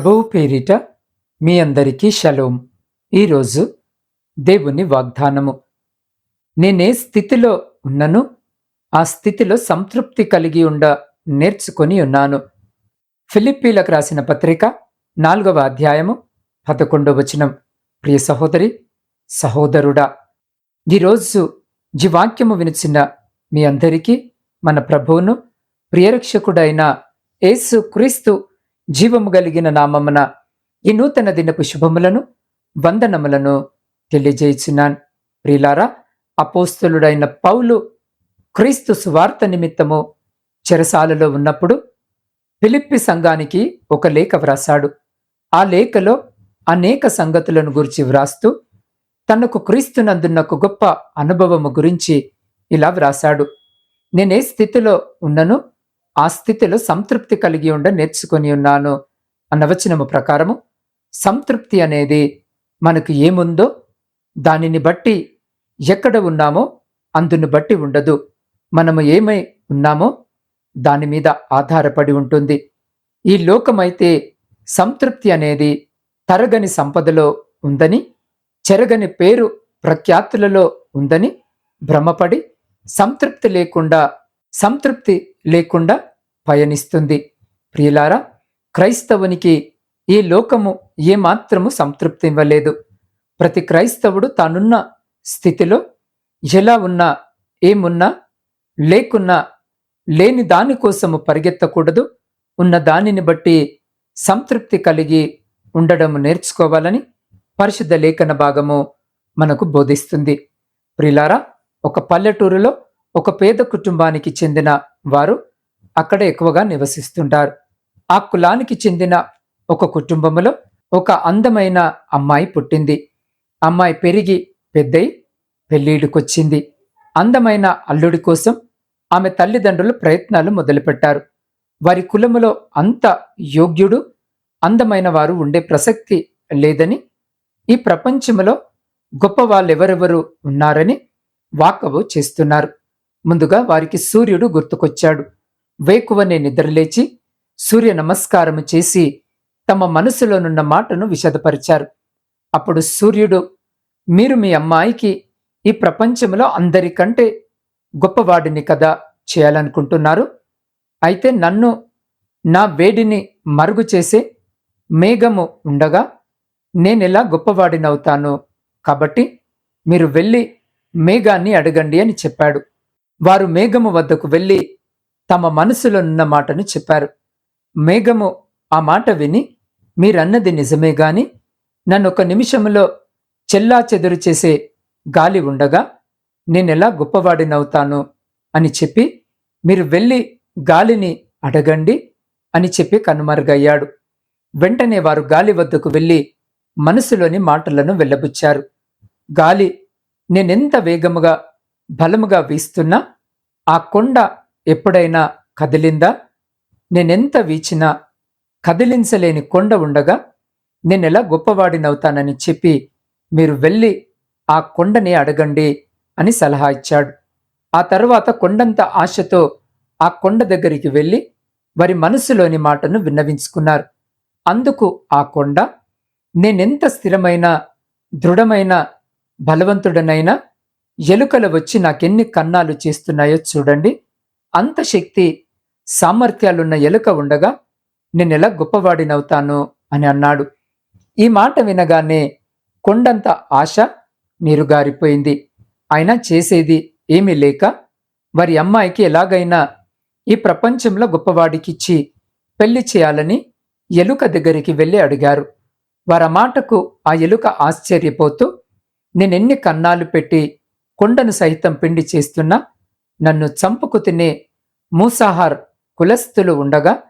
ప్రభువు పేరిట మీ అందరికీ షలోం. ఈరోజు దేవుని వాగ్దానము. నేనే స్థితిలో ఉన్నను ఆ స్థితిలో సంతృప్తి కలిగి ఉండ నేర్చుకొని ఉన్నాను. ఫిలిప్పీలకు రాసిన పత్రిక నాలుగవ అధ్యాయము పదకొండవ వచనం. ప్రియ సహోదరి సహోదరుడా ఈరోజు జీవాక్యము వినిచిన మీ అందరికీ మన ప్రభువును ప్రియరక్షకుడైన యేసు క్రీస్తు జీవము కలిగిన నామమున ఈ నూతన దినపు శుభములను వందనములను తెలియజేయుచున్నాను. ప్రియులారా అపోస్తులుడైన పౌలు క్రీస్తు సువార్త నిమిత్తము చెరసాలలో ఉన్నప్పుడు ఫిలిప్పి సంఘానికి ఒక లేఖ వ్రాసాడు ఆ లేఖలో అనేక సంగతులను గురించి వ్రాస్తూ తనకు క్రీస్తునందున్న ఒక గొప్ప అనుభవము గురించి ఇలా వ్రాసాడు నేనే స్థితిలో ఉన్నను ఆ స్థితిలో సంతృప్తి కలిగి ఉండ నేర్చుకొని ఉన్నాను అన్న వచనము ప్రకారము సంతృప్తి అనేది మనకు ఏముందో దానిని బట్టి ఎక్కడ ఉన్నామో అందును బట్టి ఉండదు. మనము ఏమై ఉన్నామో దాని మీద ఆధారపడి ఉంటుంది. ఈ లోకమైతే సంతృప్తి అనేది తరగని సంపదలో ఉందని చెరగని పేరు ప్రఖ్యాతులలో ఉందని భ్రమపడి సంతృప్తి లేకుండా సంతృప్తి లేకుండా పయనిస్తుంది. ప్రియులారా క్రైస్తవునికి ఈ లోకము ఏమాత్రము సంతృప్తి ఇవ్వలేదు ప్రతి క్రైస్తవుడు తానున్న స్థితిలో ఎలా ఉన్నా ఏమున్నా లేకున్నా లేని దానికోసము పరిగెత్తకూడదు. ఉన్న దానిని బట్టి సంతృప్తి కలిగి ఉండడం నేర్చుకోవాలని పరిశుద్ధ లేఖన భాగము మనకు బోధిస్తుంది. ప్రిలారా ఒక పల్లెటూరులో ఒక పేద కుటుంబానికి చెందిన వారు అక్కడ ఎక్కువగా నివసిస్తుంటారు. ఆ కులానికి చెందిన ఒక కుటుంబంలో ఒక అందమైన అమ్మాయి పుట్టింది. అమ్మాయి పెరిగి పెద్దయి పెళ్ళిడికొచ్చింది అందమైన అల్లుడి కోసం ఆమె తల్లిదండ్రులు ప్రయత్నాలు మొదలుపెట్టారు. వారి కులములో అంత యోగ్యుడు అందమైన వారు ఉండే ప్రసక్తి లేదని ఈ ప్రపంచంలో గొప్ప వాళ్ళెవరెవరు ఉన్నారని వాకవు చేస్తున్నారు. ముందుగా వారికి సూర్యుడు గుర్తుకొచ్చాడు. వేకువనే నిద్రలేచి సూర్య నమస్కారము చేసి తమ మనసులోనున్న మాటను విశదపరిచారు అప్పుడు సూర్యుడు మీరు మీ అమ్మాయికి ఈ ప్రపంచంలో అందరికంటే గొప్పవాడిని కదా చేయాలనుకుంటున్నారు. అయితే నన్ను నా వేడిని మరుగు చేసే మేఘము ఉండగా నేనెలా గొప్పవాడినవుతాను? కాబట్టి మీరు వెళ్ళి మేఘాన్ని అడగండి అని చెప్పాడు. వారు మేఘము వద్దకు వెళ్ళి తమ మనసులో ఉన్న మాటను చెప్పారు. మేఘము ఆ మాట విని మీరన్నది నిజమే గాని నన్ను ఒక నిమిషంలో చెల్లా చెదురు చేసే గాలి ఉండగా నేనెలా గొప్పవాడినవుతాను అని చెప్పి మీరు వెళ్ళి గాలిని అడగండి అని చెప్పి కనుమరుగయ్యాడు. వెంటనే వారు గాలి వద్దకు వెళ్ళి మనసులోని మాటలను వెళ్ళబుచ్చారు గాలి నేనెంత వేగముగా బలముగా వీస్తున్నా ఆ కొండ ఎప్పుడైనా కదిలిందా? నేనెంత వీచినా కదిలించలేని కొండ ఉండగా నేనెలా గొప్పవాడినవుతానని చెప్పి మీరు వెళ్ళి ఆ కొండని అడగండి అని సలహా ఇచ్చాడు. ఆ తర్వాత కొండంత ఆశతో ఆ కొండ దగ్గరికి వెళ్ళి వారి మనసులోని మాటను విన్నవించుకున్నారు. అందుకు ఆ కొండ నేనెంత స్థిరమైన దృఢమైన బలవంతుడనైనా ఎలుకలు వచ్చి నాకెన్ని కన్నాలు చేస్తున్నాయో చూడండి. అంత శక్తి సామర్థ్యాలున్న ఎలుక ఉండగా నేనెలా గొప్పవాడినవుతాను? అని అన్నాడు. ఈ మాట వినగానే కొండంత ఆశ నీరుగారిపోయింది. ఆయన చేసేది ఏమీ లేక వారి అమ్మాయికి ఎలాగైనా ఈ ప్రపంచంలో గొప్పవాడికిచ్చి పెళ్ళి చేయాలని ఎలుక దగ్గరికి వెళ్ళి అడిగారు. వారి మాటకు ఆ ఎలుక ఆశ్చర్యపోతూ నేనెన్ని కన్నాలు పెట్టి కొండను సహితం పిండి చేస్తున్నా నన్ను చంపుకు తినే మూసాహార్ కులస్థులు ఉండగా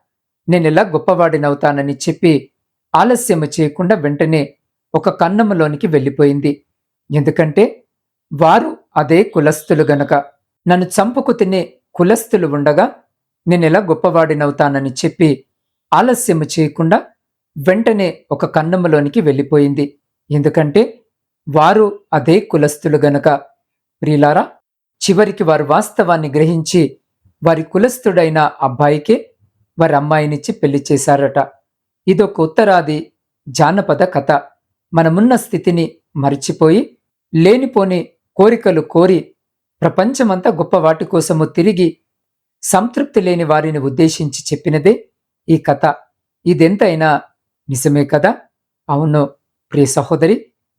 నేనెలా గొప్పవాడినవుతానని చెప్పి ఆలస్యము చేయకుండా వెంటనే ఒక కన్నములోనికి వెళ్ళిపోయింది. ఎందుకంటే వారు అదే కులస్థులు గనక. నన్ను చంపుకు తినే కులస్థులు ఉండగా నేనిలా గొప్పవాడినవుతానని చెప్పి ఆలస్యము చేయకుండా వెంటనే ఒక కన్నములోనికి వెళ్ళిపోయింది. ఎందుకంటే వారు అదే కులస్థులు గనక. ప్రియులారా చివరికి వారు వాస్తవాన్ని గ్రహించి వారి కులస్థుడైన అబ్బాయికే వారి అమ్మాయినిచ్చి పెళ్ళి చేశారట. ఇదొక ఉత్తరాది జానపద కథ. మనమున్న స్థితిని మరిచిపోయి లేనిపోని కోరికలు కోరి ప్రపంచమంతా గొప్ప వాటి కోసము తిరిగి సంతృప్తి లేని వారిని ఉద్దేశించి చెప్పినదే ఈ కథ. ఇదెంతైనా నిజమే కదా? అవును ప్రియ సహోదరి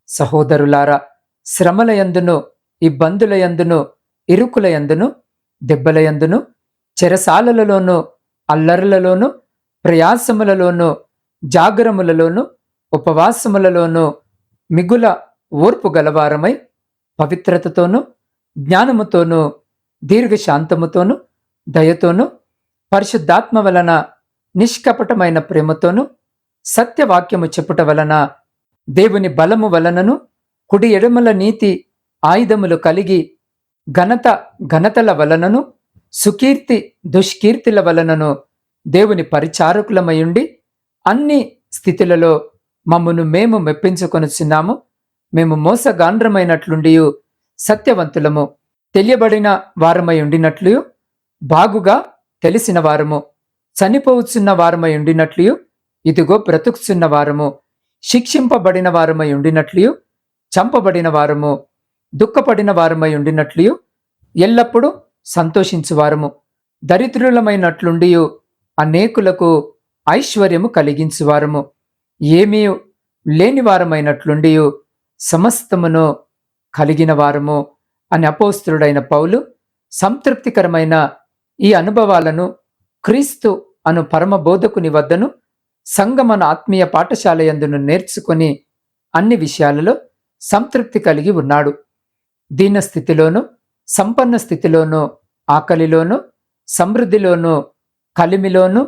సహోదరులారా శ్రమలయందును ఇబ్బందులయందును ఇరుకులయందును దెబ్బలయందును చెరసాలలలోనూ అల్లరులలోను ప్రయాసములలోనూ జాగరములలోనూ ఉపవాసములలోనూ మిగుల ఓర్పు గలవారమై పవిత్రతతోనూ జ్ఞానముతోనూ దీర్ఘశాంతముతోనూ దయతోనూ పరిశుద్ధాత్మ వలన నిష్కపటమైన ప్రేమతోనూ సత్యవాక్యము చెప్పుట వలన దేవుని బలము వలనను కుడి ఎడమల నీతి ఆయుధములు కలిగి ఘనత ఘనతల వలనను సుకీర్తి దుష్కీర్తిల వలనను దేవుని పరిచారకులమయుండి అన్ని స్థితులలో మమ్మను మేము మెప్పించుకొనుచున్నాము. మేము మోసగాండ్రమైనట్లుండి సత్యవంతులము తెలియబడిన వారమై ఉండినట్లు బాగుగా తెలిసిన వారము చనిపోవచ్చున్న వారమై ఉండినట్లు ఇదిగో బ్రతుకుచున్న వారము శిక్షింపబడిన వారమై ఉండినట్లు చంపబడిన వారము దుఃఖపడిన వారమై ఉండినట్లు ఎల్లప్పుడూ సంతోషించువారము. దరిద్రులమైనట్లుండి అనేకులకు ఐశ్వర్యము కలిగించువారము. ఏమీ లేనివారమైనట్లుండి సమస్తమును కలిగిన వారము అని అపోస్తుడైన పౌలు సంతృప్తికరమైన ఈ అనుభవాలను క్రీస్తు అను పరమ బోధకుని వద్దను సంగమన ఆత్మీయ పాఠశాలయందును నేర్చుకొని అన్ని విషయాలలో సంతృప్తి కలిగి ఉన్నాడు. దీన స్థితిలోనూ సంపన్న స్థితిలోనూ ఆకలిలోనూ సమృద్ధిలోనూ కలిమిలోనూ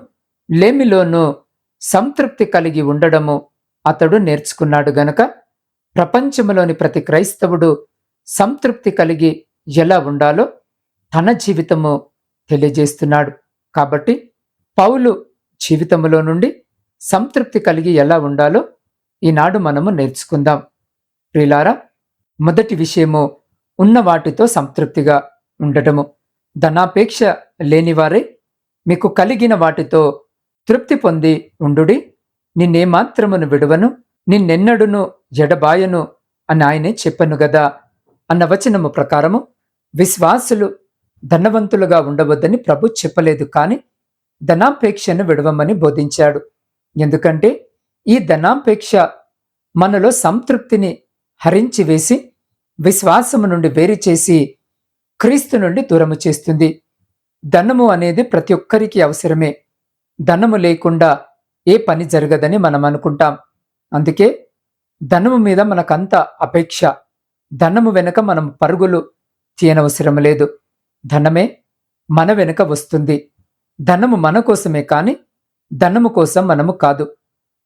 లేమిలోనూ సంతృప్తి కలిగి ఉండడము అతడు నేర్చుకున్నాడు గనక ప్రపంచంలోని ప్రతి క్రైస్తవుడు సంతృప్తి కలిగి ఎలా ఉండాలో తన జీవితము తెలియజేస్తున్నాడు. కాబట్టి పౌలు జీవితములో నుండి సంతృప్తి కలిగి ఎలా ఉండాలో ఈనాడు మనము నేర్చుకుందాం. ప్రిలారా మొదటి విషయము ఉన్న వాటితో సంతృప్తిగా ఉండటము. ధనాపేక్ష లేనివారే మీకు కలిగిన వాటితో తృప్తి పొంది ఉండుడి. నిన్నేమాత్రమును విడవను నిన్నెన్నడును ఎడబాయను అని ఆయనే చెప్పను గదా. అన్న వచనము ప్రకారము విశ్వాసులు ధనవంతులుగా ఉండవద్దని ప్రభు చెప్పలేదు కానీ ధనాపేక్షను విడవమని బోధించాడు. ఎందుకంటే ఈ ధనాపేక్ష మనలో సంతృప్తిని హరించి వేసి విశ్వాసము నుండి వేరు చేసి క్రీస్తు నుండి దూరము చేస్తుంది. ధనము అనేది ప్రతి ఒక్కరికి అవసరమే. ధనము లేకుండా ఏ పని జరగదని మనం అనుకుంటాం. అందుకే ధనము మీద మనకంత అపేక్ష. ధనము వెనుక మనం పరుగులు తీయనవసరం లేదు. ధనమే మన వెనుక వస్తుంది. ధనము మన కోసమే కానీ ధనము కోసం మనము కాదు.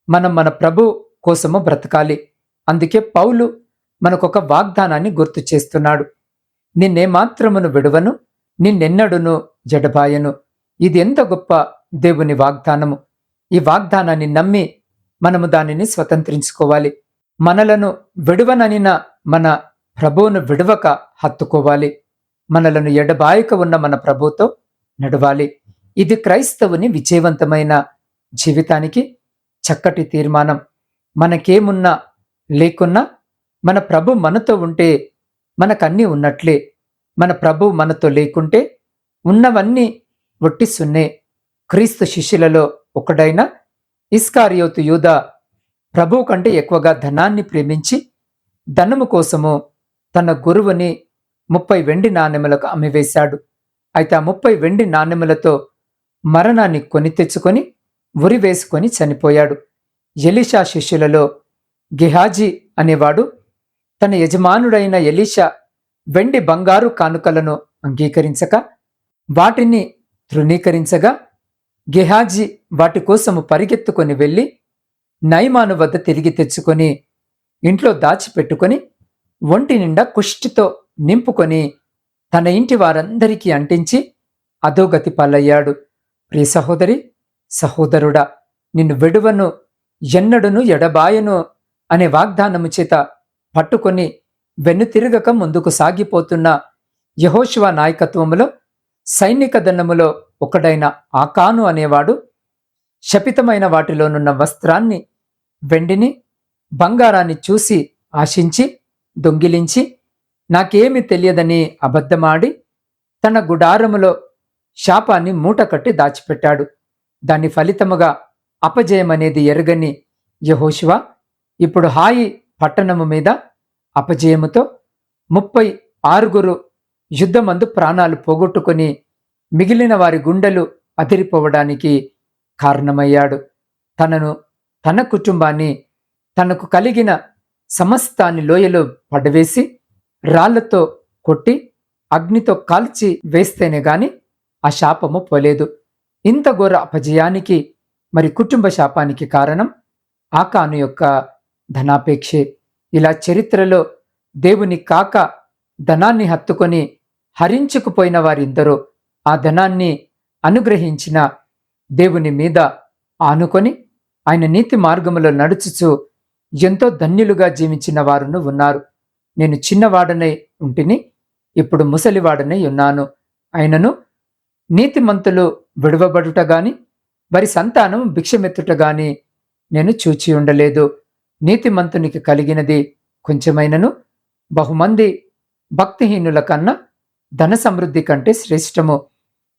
మనం మన ప్రభు కోసము బ్రతకాలి. అందుకే పౌలు మనకొక వాగ్దానాన్ని గుర్తు చేస్తున్నాడు. నిన్నేమాత్రమును విడువను నిన్నెన్నడును జడబాయను. ఇది ఎంత గొప్ప దేవుని వాగ్దానము. ఈ వాగ్దానాన్ని నమ్మి మనము దానిని స్వతంత్రించుకోవాలి. మనలను విడువననిన మన ప్రభువును విడవక హత్తుకోవాలి. మనలను ఎడబాయక ఉన్న మన ప్రభుతో నడవాలి. ఇది క్రైస్తవుని విజయవంతమైన జీవితానికి చక్కటి తీర్మానం. మనకేమున్నా లేకున్నా మన ప్రభు మనతో ఉంటే మనకన్నీ ఉన్నట్లే. మన ప్రభు మనతో లేకుంటే ఉన్నవన్నీ ఒట్టి సున్నే క్రీస్తు శిష్యులలో ఒకడైన ఇస్కారియోతు యూద ప్రభు కంటే ఎక్కువగా ధనాన్ని ప్రేమించి ధనము కోసము తన గురువుని ముప్పై వెండి నాణెములకు అమ్మివేశాడు. అయితే ఆ ముప్పై వెండి నాణెములతో మరణాన్ని కొని తెచ్చుకొని ఉరి వేసుకొని చనిపోయాడు. ఎలిషా శిష్యులలో గిహాజీ అనేవాడు తన యజమానుడైన ఎలీషా వెండి బంగారు కానుకలను అంగీకరించక వాటిని తృణీకరించగా గెహాజీ వాటి కోసము పరిగెత్తుకొని వెళ్ళి నైమాను వద్ద తిరిగి తెచ్చుకొని ఇంట్లో దాచిపెట్టుకొని ఒంటి నిండా కుష్టితో నింపుకొని తన ఇంటి వారందరికీ అంటించి అధోగతి పాలయ్యాడు. ప్రియ సహోదరి సహోదరుడా నిన్ను వెడువను ఎన్నడును ఎడబాయను అనే వాగ్దానము చేత పట్టుకొని వెన్నుతిరగక ముందుకు సాగిపోతున్న యహోశివ నాయకత్వములో సైనిక దండములో ఒకడైన ఆకాను అనేవాడు శపితమైన వాటిలోనున్న వస్త్రాన్ని వెండిని బంగారాన్ని చూసి ఆశించి దొంగిలించి నాకేమి తెలియదని అబద్ధమాడి తన గుడారములో శాపాన్ని మూటకట్టి దాచిపెట్టాడు. దాని ఫలితముగా అపజయమనేది ఎరగని యహోశివ ఇప్పుడు హాయి పట్టణము మీద అపజయముతో ముప్పై ఆరుగురు యుద్ధమందు ప్రాణాలు పోగొట్టుకొని మిగిలిన వారి గుండెలు అదిరిపోవడానికి కారణమయ్యాడు. తనను తన కుటుంబాన్ని తనకు కలిగిన సమస్తాన్ని లోయలో పడవేసి రాళ్ళతో కొట్టి అగ్నితో కాల్చి వేస్తేనే గాని ఆ శాపము పోలేదు. ఇంత ఘోర అపజయానికి మరి కుటుంబ శాపానికి కారణం ఆకాను యొక్క ధనాపేక్షే. ఇలా చరిత్రలో దేవుని కాక ధనాన్ని హత్తుకొని హరించుకుపోయిన వారిందరూ ఆ ధనాన్ని అనుగ్రహించిన దేవుని మీద ఆనుకొని ఆయన నీతి మార్గములో నడుచుచు ఎంతో ధన్యులుగా జీవించిన వారును ఉన్నారు. నేను చిన్నవాడనై ఉంటిని ఇప్పుడు ముసలివాడనై ఉన్నాను. ఆయనను నీతిమంతులు విడవబడుట గాని వారి సంతానం భిక్షమెత్తుట గాని నేను చూచి ఉండలేదు. నీతిమంతునికి కలిగినది కొంచెమైనను. బహుమంది భక్తిహీనుల కన్నా ధన సమృద్ధి కంటే శ్రేష్టము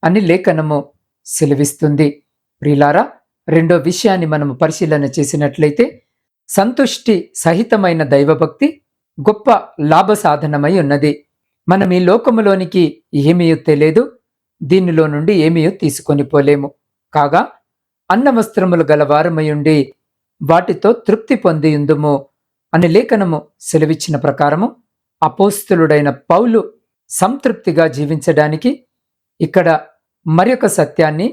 అని లేఖనము సెలవిస్తుంది. ప్రిలారా రెండో విషయాన్ని మనము పరిశీలన చేసినట్లయితే సంతుష్టి సహితమైన దైవభక్తి గొప్ప లాభ సాధనమై ఉన్నది. మనం ఈ లోకములోనికి ఏమీ తెలియదు దీనిలో నుండి ఏమీ తీసుకొని పోలేము. కాగా అన్న వస్త్రములు ఉండి వాటితో తృప్తి పొందియుందుము అని లేఖనము సెలవిచ్చిన ప్రకారము అపోస్తులుడైన పౌలు సంతృప్తిగా జీవించడానికి ఇక్కడ మరొక సత్యాన్ని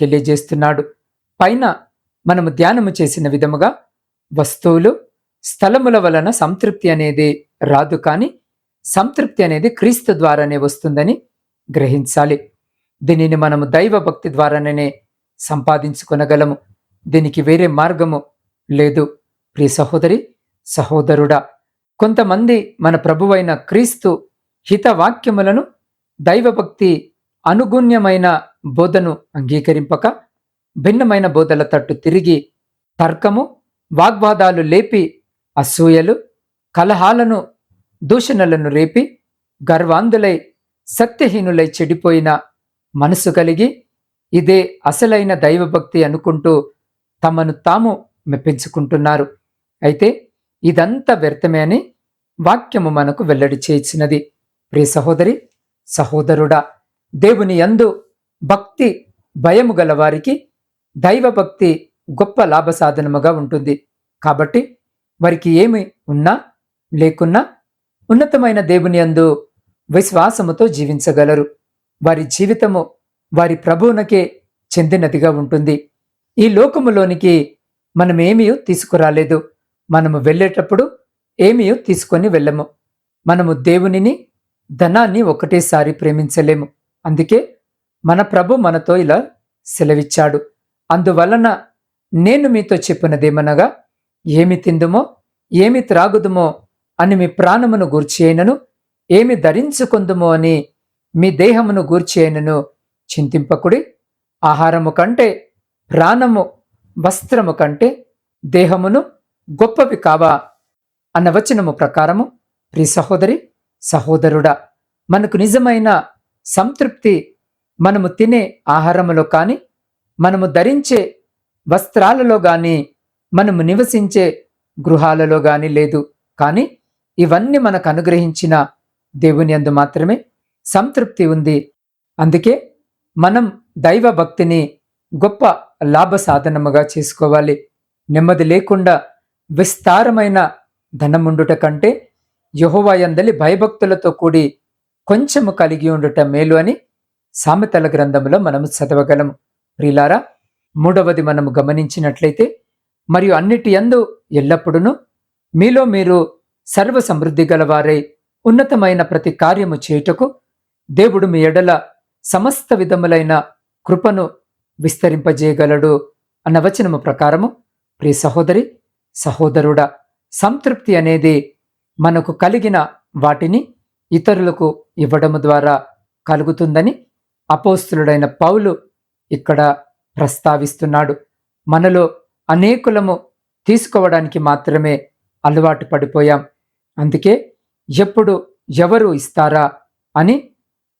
తెలియజేస్తున్నాడు. పైన మనము ధ్యానము చేసిన విధముగా వస్తువులు స్థలముల వలన సంతృప్తి అనేది రాదు కానీ సంతృప్తి అనేది క్రీస్తు ద్వారానే వస్తుందని గ్రహించాలి. దీనిని మనము దైవ భక్తి ద్వారానే సంపాదించుకొనగలము. దీనికి వేరే మార్గము లేదు. ప్రియ సహోదరి సహోదరుడా కొంతమంది మన ప్రభువైన క్రీస్తు హితవాక్యములను దైవభక్తి అనుగుణ్యమైన బోధను అంగీకరింపక భిన్నమైన బోధల తట్టు తిరిగి తర్కము వాగ్వాదాలు లేపి అసూయలు కలహాలను దూషణలను రేపి గర్వాంధులై సత్యహీనులై చెడిపోయిన మనసు కలిగి ఇదే అసలైన దైవభక్తి అనుకుంటూ తమను తాము మెప్పించుకుంటున్నారు అయితే ఇదంతా వ్యర్థమే అని వాక్యము మనకు వెల్లడి చేయించినది ప్రియ సహోదరి సహోదరుడా దేవుని యందు భక్తి భయము గల వారికి దైవభక్తి గొప్ప లాభ సాధనముగా ఉంటుంది. కాబట్టి వారికి ఏమి ఉన్నా లేకున్నా ఉన్నతమైన దేవుని యందు విశ్వాసముతో జీవించగలరు. వారి జీవితము వారి ప్రభువునకే చెందినదిగా ఉంటుంది. ఈ లోకములోనికి మనమేమీ తీసుకురాలేదు. మనము వెళ్ళేటప్పుడు ఏమీ తీసుకొని వెళ్ళము. మనము దేవునిని ధనాన్ని ఒకటేసారి ప్రేమించలేము. అందుకే మన ప్రభు మనతో ఇలా సెలవిచ్చాడు. అందువలన నేను మీతో చెప్పినదేమనగా ఏమి తిందుమో ఏమి త్రాగుదుమో అని మీ ప్రాణమును గూర్చి అయినను ఏమి ధరించుకుందుమో అని మీ దేహమును గూర్చి అయినను చింతింపకుడి ఆహారము కంటే ప్రాణము వస్త్రము కంటే దేహమును గొప్పవి కావా అన్న వచనము ప్రకారము ప్రి సహోదరి సహోదరుడా మనకు నిజమైన సంతృప్తి మనము తినే ఆహారములో కానీ మనము ధరించే వస్త్రాలలో కానీ మనము నివసించే గృహాలలో కానీ లేదు. కానీ ఇవన్నీ మనకు అనుగ్రహించిన దేవుని అందు మాత్రమే సంతృప్తి ఉంది. అందుకే మనం దైవ భక్తిని గొప్ప లాభ సాధనముగా చేసుకోవాలి. నెమ్మది లేకుండా విస్తారమైన ధనముండుట కంటే యహోవాయందలి భయభక్తులతో కూడి కొంచెము కలిగి ఉండుట మేలు అని సామెతల గ్రంథంలో మనము చదవగలము. ప్రిలారా మూడవది మనము గమనించినట్లయితే మరియు అన్నిటి యందు ఎల్లప్పుడూ మీలో మీరు సర్వ సమృద్ధి గలవారై ఉన్నతమైన ప్రతి కార్యము చేయుటకు దేవుడు మీ ఎడల సమస్త విధములైన కృపను విస్తరింపజేయగలడు అన్న వచనము ప్రకారము ప్రియ సహోదరి సహోదరుడా సంతృప్తి అనేది మనకు కలిగిన వాటిని ఇతరులకు ఇవ్వడము ద్వారా కలుగుతుందని అపోస్తులుడైన పౌలు ఇక్కడ ప్రస్తావిస్తున్నాడు. మనలో అనేకులము తీసుకోవడానికి మాత్రమే అలవాటు పడిపోయాం. అందుకే ఎప్పుడు ఎవరు ఇస్తారా అని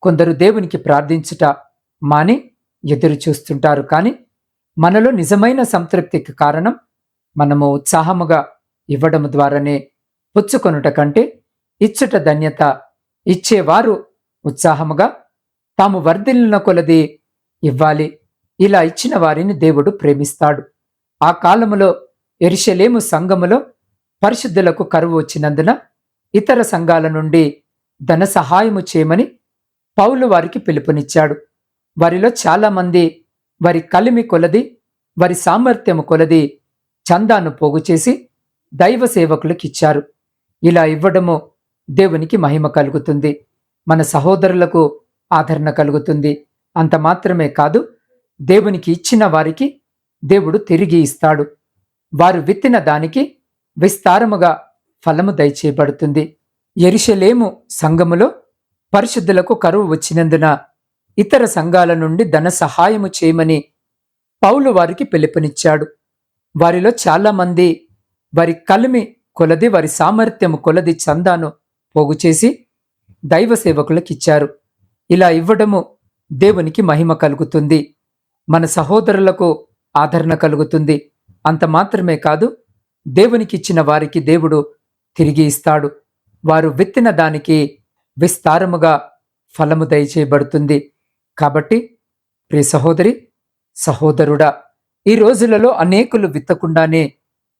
కొందరు దేవునికి ప్రార్థించుట మాని ఎదురు చూస్తుంటారు. కానీ మనలో నిజమైన సంతృప్తికి కారణం మనము ఉత్సాహముగా ఇవ్వడం ద్వారానే పుచ్చుకొనుట కంటే ఇచ్చుట ధన్యత ఇచ్చేవారు ఉత్సాహముగా తాము వర్ధిల్లిన కొలది ఇవ్వాలి. ఇలా ఇచ్చిన వారిని దేవుడు ప్రేమిస్తాడు. ఆ కాలములో ఎరిశలేము సంఘములో పరిశుద్ధులకు కరువు వచ్చినందున ఇతర సంఘాల నుండి ధన సహాయము చేయమని పౌలు వారికి పిలుపునిచ్చాడు. వారిలో చాలామంది వారి కలిమి కొలది వారి సామర్థ్యము కొలది చందాను పోగు చేసి దైవ సేవకులకు ఇచ్చారు. ఇలా ఇవ్వడము దేవునికి మహిమ కలుగుతుంది. మన సహోదరులకు ఆదరణ కలుగుతుంది. అంత మాత్రమే కాదు దేవునికి ఇచ్చిన వారికి దేవుడు తిరిగి ఇస్తాడు. వారు విత్తిన దానికి విస్తారముగా ఫలము దయచేయబడుతుంది. ఎరిశలేము సంఘములో పరిశుద్ధులకు కరువు వచ్చినందున ఇతర సంఘాల నుండి ధన సహాయము చేయమని పౌలు వారికి పిలుపునిచ్చాడు. వారిలో చాలామంది వారి కలిమి కొలది వారి సామర్థ్యము కొలది చందాను పోగు చేసి దైవ సేవకులకు ఇచ్చారు ఇలా ఇవ్వడము దేవునికి మహిమ కలుగుతుంది. మన సహోదరులకు ఆదరణ కలుగుతుంది. అంత మాత్రమే కాదు దేవునికిచ్చిన వారికి దేవుడు తిరిగి ఇస్తాడు. వారు విత్తిన దానికి విస్తారముగా ఫలము దయచేయబడుతుంది. కాబట్టి ప్రియ సహోదరి సహోదరుడా ఈ రోజులలో అనేకులు విత్తకుండానే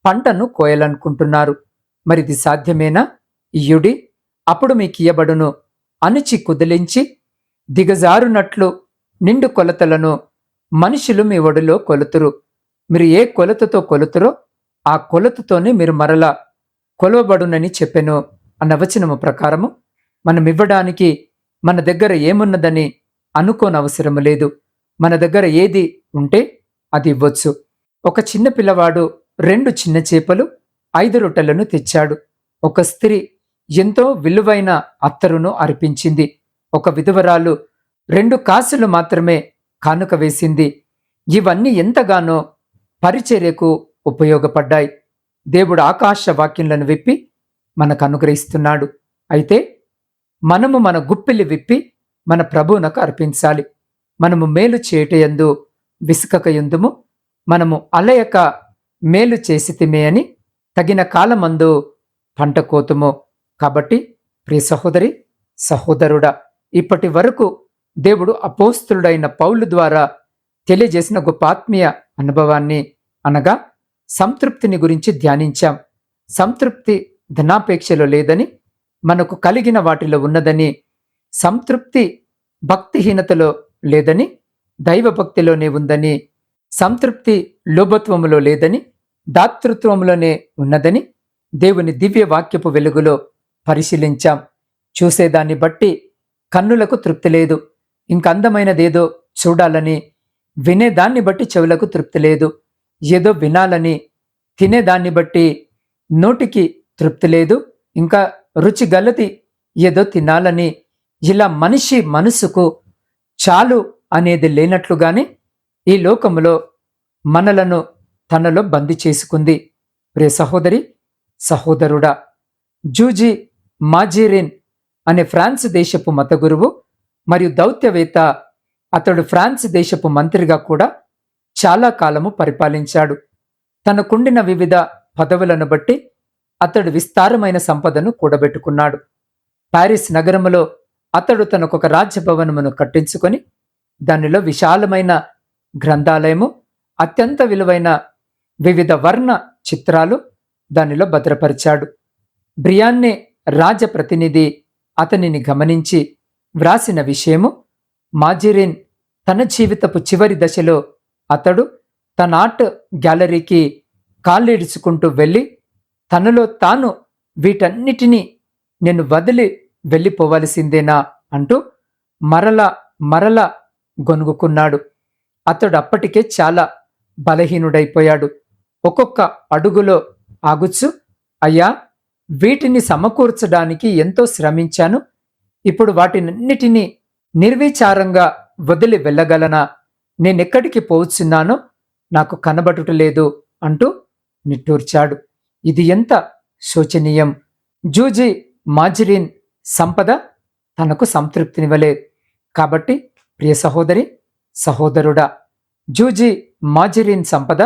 పంటను కోయాలనుకుంటున్నారు. మరిది సాధ్యమేనా? ఇయుడి అప్పుడు మీకు ఇయ్యబడును అణిచి కుదిలించి దిగజారునట్లు నిండు కొలతలను మనుషులు మీ ఒడిలో కొలుతురు. మీరు ఏ కొలతతో కొలుతురో ఆ కొలతతోనే మీరు మరలా కొలవబడునని చెప్పెను అన్న వచనము ప్రకారము మనం ఇవ్వడానికి మన దగ్గర ఏమున్నదని అనుకోనవసరం లేదు. మన దగ్గర ఏది ఉంటే అది ఇవ్వచ్చు. ఒక చిన్న పిల్లవాడు రెండు చిన్న చేపలు ఐదు రొట్టెలను తెచ్చాడు. ఒక స్త్రీ ఎంతో విలువైన అత్తరును అర్పించింది. ఒక విధవరాలు రెండు కాసులు మాత్రమే కానుక వేసింది. ఇవన్నీ ఎంతగానో పరిచర్యకు ఉపయోగపడ్డాయి. దేవుడు ఆకాశ వాక్యంలను విప్పి మనకు అనుగ్రహిస్తున్నాడు. అయితే మనము మన గుప్పిలి విప్పి మన ప్రభువునకు అర్పించాలి. మనము మేలు చేయటయందు విసుకక ఎందుము మనము అలయక మేలు చేసితిమే అని తగిన కాలమందు పంట కోతుము. కాబట్టి ప్రియ సహోదరి సహోదరుడా ఇప్పటి వరకు దేవుడు అపోస్తుడైన పౌలు ద్వారా తెలియజేసిన గొప్ప ఆత్మీయ అనుభవాన్ని అనగా సంతృప్తిని గురించి ధ్యానించాం. సంతృప్తి ధనాపేక్షలో లేదని మనకు కలిగిన వాటిలో ఉన్నదని సంతృప్తి భక్తిహీనతలో లేదని దైవభక్తిలోనే ఉందని సంతృప్తి లోభత్వములో లేదని దాతృత్వములోనే ఉన్నదని దేవుని దివ్య వాక్యపు వెలుగులో పరిశీలించాం. చూసేదాన్ని బట్టి కన్నులకు తృప్తి లేదు. ఇంకందమైనదేదో చూడాలని వినేదాన్ని బట్టి చెవులకు తృప్తి లేదు. ఏదో వినాలని తినేదాన్ని బట్టి నోటికి తృప్తి లేదు. ఇంకా రుచి గలది ఏదో తినాలని ఇలా మనిషి మనసుకు చాలు అనేది లేనట్లుగానే ఈ లోకములో మనలను తనలో బంది చేసుకుంది. ప్రియ సహోదరి సహోదరుడా జూజీ మాజీరిన్ అనే ఫ్రాన్స్ దేశపు మత గురువు మరియు దౌత్యవేత్త అతడు ఫ్రాన్స్ దేశపు మంత్రిగా కూడా చాలా కాలము పరిపాలించాడు. తనకుండిన వివిధ పదవులను బట్టి అతడు విస్తారమైన సంపదను కూడబెట్టుకున్నాడు. పారిస్ నగరములో అతడు తనకొక రాజ్యభవనమును కట్టించుకొని దానిలో విశాలమైన గ్రంథాలయము అత్యంత విలువైన వివిధ వర్ణ చిత్రాలు దానిలో భద్రపరిచాడు. బ్రియాన్నే రాజప్రతినిధి అతనిని గమనించి వ్రాసిన విషయము మాజిరిన్ తన జీవితపు చివరి దశలో అతడు తన ఆర్ట్ గ్యాలరీకి కాళ్ళీడ్చుకుంటూ వెళ్ళి తనలో తాను వీటన్నిటినీ నేను వదిలి వెళ్ళిపోవలసిందేనా అంటూ మరల మరల గొనుగుకున్నాడు అతడు అప్పటికే చాలా బలహీనుడైపోయాడు. ఒక్కొక్క అడుగులో ఆగుచ్చు అయ్యా వీటిని సమకూర్చడానికి ఎంతో శ్రమించాను. ఇప్పుడు వాటినన్నిటినీ నిర్విచారంగా వదిలి వెళ్ళగలనా? నేనెక్కడికి పోవచ్చున్నానో నాకు కనబడుట లేదు అంటూ నిట్టూర్చాడు. ఇది ఎంత శోచనీయం! జూజీ మాజరిన్ సంపద తనకు సంతృప్తినివ్వలేదు. కాబట్టి ప్రియ సహోదరి సహోదరుడా జూజీ మాజిరిన్ సంపద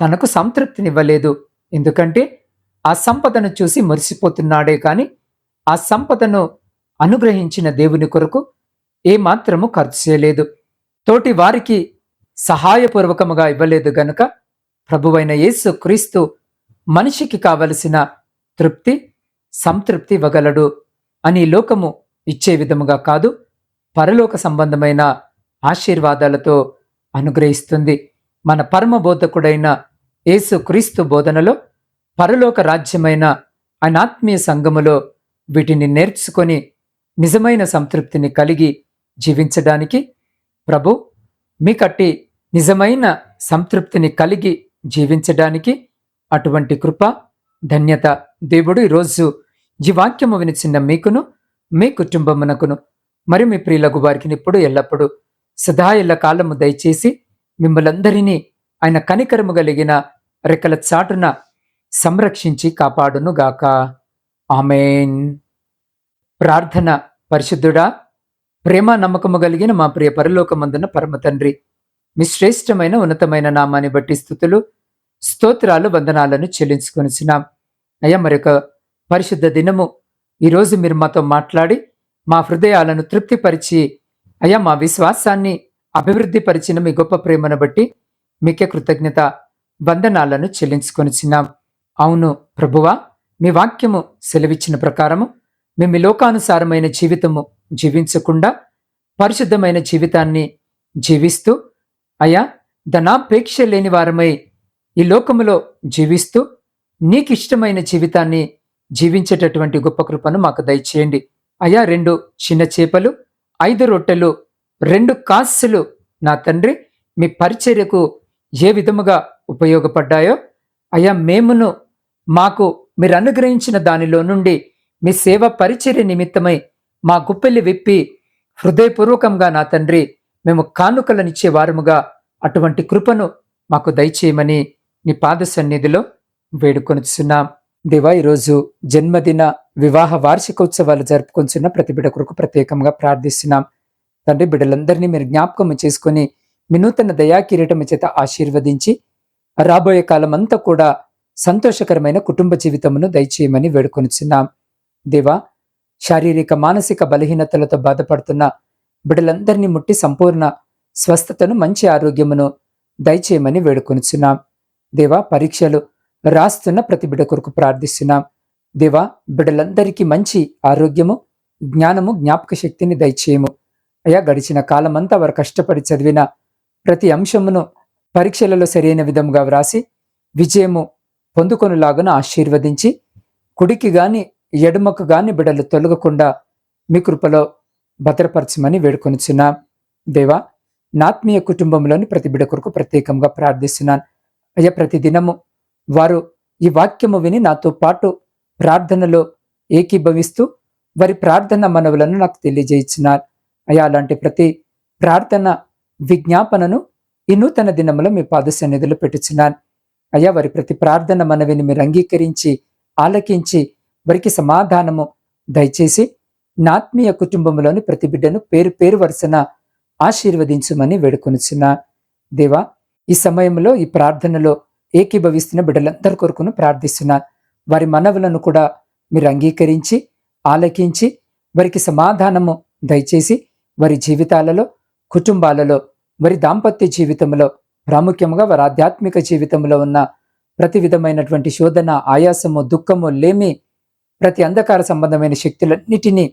తనకు సంతృప్తినివ్వలేదు. ఎందుకంటే ఆ సంపదను చూసి మురిసిపోతున్నాడే కాని ఆ సంపదను అనుగ్రహించిన దేవుని కొరకు ఏమాత్రము ఖర్చు చేయలేదు. తోటి వారికి సహాయపూర్వకముగా ఇవ్వలేదు గనుక ప్రభువైన యేసు క్రీస్తు మనిషికి కావలసిన తృప్తి సంతృప్తి ఇవ్వగలడు. అని లోకము ఇచ్చే విధముగా కాదు పరలోక సంబంధమైన ఆశీర్వాదాలతో అనుగ్రహిస్తుంది. మన పరమ బోధకుడైన యేసు క్రీస్తు బోధనలో పరలోక రాజ్యమైన అనాత్మీయ సంఘములో వీటిని నేర్చుకొని నిజమైన సంతృప్తిని కలిగి జీవించడానికి ప్రభు మీకట్టి నిజమైన సంతృప్తిని కలిగి జీవించడానికి అటువంటి కృప ధన్యత దేవుడు ఈరోజు ఈ వాక్యము వినిచిన్న మీకును మీ కుటుంబమునకును మరి మీ ప్రియులకు వారికి ఇప్పుడు ఎల్లప్పుడూ సదా ఎల్ల కాలము దయచేసి మిమ్మలందరినీ ఆయన కనికరము కలిగిన రెక్కల చాటున సంరక్షించి కాపాడునుగాక ఆమెన్. ప్రార్థన పరిశుద్ధుడా ప్రేమ నమ్మకము కలిగిన మా ప్రియ పరలోకమందున పరమ తండ్రి మీ శ్రేష్టమైన ఉన్నతమైన నామాన్ని బట్టి స్థుతులు స్తోత్రాలు వందనాలను చెల్లించుకొనిచున్నాం. అయ్యా మరొక పరిశుద్ధ దినము. ఈరోజు మీరు మాతో మాట్లాడి మా హృదయాలను తృప్తిపరిచి అయ్యా మా విశ్వాసాన్ని అభివృద్ధిపరిచిన మీ గొప్ప ప్రేమను బట్టి మీకే కృతజ్ఞత వందనాలను చెల్లించుకొనిచున్నాం అవును ప్రభువా మీ వాక్యము సెలవిచ్చిన ప్రకారము మేము లోకానుసారమైన జీవితము జీవించకుండా పరిశుద్ధమైన జీవితాన్ని జీవిస్తూ అయా ధనాపేక్ష లేని వారమై ఈ లోకములో జీవిస్తూ నీకు ఇష్టమైన జీవితాన్ని జీవించేటటువంటి గొప్ప కృపను మాకు దయచేయండి. అయా రెండు చిన్న చేపలు ఐదు రొట్టెలు రెండు కాస్సులు నా తండ్రి మీ పరిచర్యకు ఏ విధముగా ఉపయోగపడ్డాయో అయా మేమును మాకు మీరు అనుగ్రహించిన దానిలో నుండి మీ సేవ పరిచర్య నిమిత్తమై మా గుప్పెల్లి విప్పి హృదయపూర్వకంగా నా తండ్రి మేము కానుకలనిచ్చే వారముగా అటువంటి కృపను మాకు దయచేయమని నీ పాద సన్నిధిలో వేడుకొనిస్తున్నాం దేవా ఈరోజు జన్మదిన వివాహ వార్షికోత్సవాలు జరుపుకొంచున్న ప్రతి బిడ్డ కొరకు ప్రత్యేకంగా ప్రార్థిస్తున్నాం. తండ్రి బిడ్డలందరినీ మీరు జ్ఞాపకం చేసుకుని వినూతన కిరీటం చేత ఆశీర్వదించి రాబోయే కాలం అంతా కూడా సంతోషకరమైన కుటుంబ జీవితమును దయచేయమని వేడుకొనిచున్నాం. దేవా శారీరక మానసిక బలహీనతలతో బాధపడుతున్న బిడ్డలందరినీ ముట్టి సంపూర్ణ స్వస్థతను మంచి ఆరోగ్యమును దయచేయమని వేడుకొనిచున్నాం. దేవా పరీక్షలు రాస్తున్న ప్రతి బిడ కొరకు ప్రార్థిస్తున్నాం. దేవా బిడ్డలందరికీ మంచి ఆరోగ్యము జ్ఞానము జ్ఞాపక శక్తిని దయచేయము. అయ్యా గడిచిన కాలమంతా వారు కష్టపడి చదివిన ప్రతి అంశమును పరీక్షలలో సరైన విధంగా వ్రాసి విజయము పొందుకొనులాగున ఆశీర్వదించి కుడికి గాని ఎడమకు గాని బిడలు తొలగకుండా మీ కృపలో భద్రపరచమని వేడుకొనిచున్నాం. దేవా నాత్మీయ కుటుంబంలోని ప్రతి బిడ కొరకు ప్రత్యేకంగా ప్రార్థిస్తున్నాను. అయ్యా ప్రతి దినము వారు ఈ వాక్యము విని నాతో పాటు ప్రార్థనలో ఏకీభవిస్తూ వారి ప్రార్థన మనవులను నాకు తెలియజేయించినారు అయ్యా అలాంటి ప్రతి ప్రార్థన విజ్ఞాపనను ఈ నూతన దినములో మీ పాద సన్నిధిలో పెట్టుచున్నాను. అయ్యా వారి ప్రతి ప్రార్థన మనవిని మీరు అంగీకరించి ఆలకించి వారికి సమాధానము దయచేసి నాత్మీయ కుటుంబంలోని ప్రతి బిడ్డను పేరు పేరు వరుసన ఆశీర్వదించమని వేడుకొనిచున్న. దేవా ఈ సమయంలో ఈ ప్రార్థనలో ఏకీభవిస్తున్న బిడ్డలందరి కొరకును ప్రార్థిస్తున్నాను. వారి మనవులను కూడా మీరు అంగీకరించి ఆలకించి వారికి సమాధానము దయచేసి వారి జీవితాలలో కుటుంబాలలో వారి దాంపత్య జీవితంలో ప్రాముఖ్యంగా వారి ఆధ్యాత్మిక జీవితంలో ఉన్న ప్రతి విధమైనటువంటి శోధన ఆయాసము దుఃఖము లేమి ప్రతి అంధకార సంబంధమైన శక్తులన్నిటినీ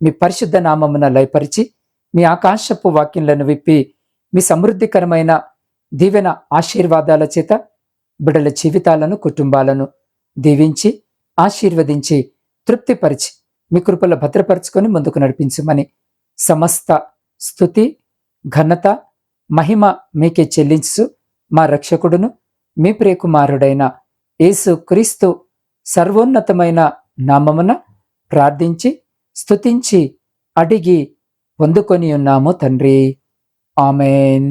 మీ పరిశుద్ధ నామమున లయపరిచి మీ ఆకాశపు వాక్యంలను విప్పి మీ సమృద్ధికరమైన దీవెన ఆశీర్వాదాల చేత బిడల జీవితాలను కుటుంబాలను దీవించి ఆశీర్వదించి తృప్తిపరిచి మీ కృపలో భద్రపరచుకొని ముందుకు నడిపించమని సమస్త స్థుతి ఘనత మహిమ మీకే చెల్లించు మా రక్షకుడును మీ ప్రియకుమారుడైన యేసు క్రీస్తు సర్వోన్నతమైన నామమున ప్రార్థించి స్తుతించి అడిగి పొందుకొని ఉన్నాము తండ్రి. ఆమెన్.